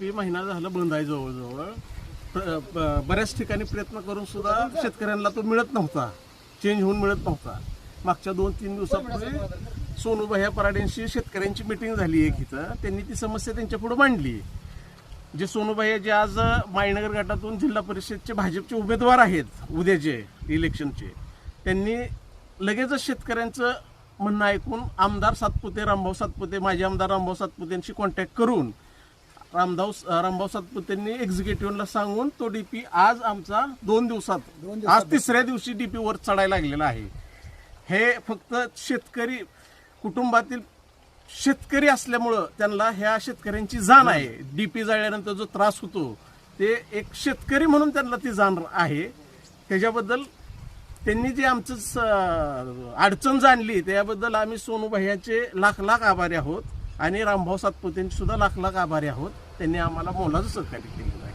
ते महिना झालं बंद आहे जवळजवळ. ब- बऱ्याच ठिकाणी प्रयत्न करून सुद्धा शेतकऱ्यांना तो मिळत नव्हता. चेंज होऊन मिळत नव्हता. मागच्या दोन तीन दिवसापूर्वी सोनूभाई पराडेंशी शेतकऱ्यांची मिटिंग झाली एक इथं. त्यांनी ती समस्या त्यांच्या पुढे मांडली. जे सोनूबाई जे आज मायनगर गटातून जिल्हा परिषदचे भाजपचे उमेदवार आहेत उद्याचे इलेक्शनचे त्यांनी लगेचच शेतकऱ्यांचं म्हणणं ऐकून आमदार सातपुते रामभाऊ सातपुते माजी आमदार रामभाऊ सातपुतेंशी कॉन्टॅक्ट करून रामभाऊ रामभाऊ सातपुतेंनी एक्झिक्युटिव्हला सांगून तो डीपी आज आमचा दोन दिवसात आज तिसऱ्या दिवशी डीपी वर चढायला लागलेला आहे. हे फक्त शेतकरी कुटुंबातील शेतकरी असल्यामुळं त्यांना ह्या शेतकऱ्यांची जाण आहे. डीपी जाळल्यानंतर जो त्रास होतो ते एक शेतकरी म्हणून त्यांना ती जाण आहे. त्याच्याबद्दल त्यांनी जे आमचं स- अडचण जाणली त्याबद्दल आम्ही सोनू भैयाचे लाख लाख आभारी आहोत. आणि रामभाऊ सातपुतेंचे सुद्धा लाख लाख आभारी आहोत. त्यांनी आम्हाला मोलाचं सहकार्य केलेलं आहे.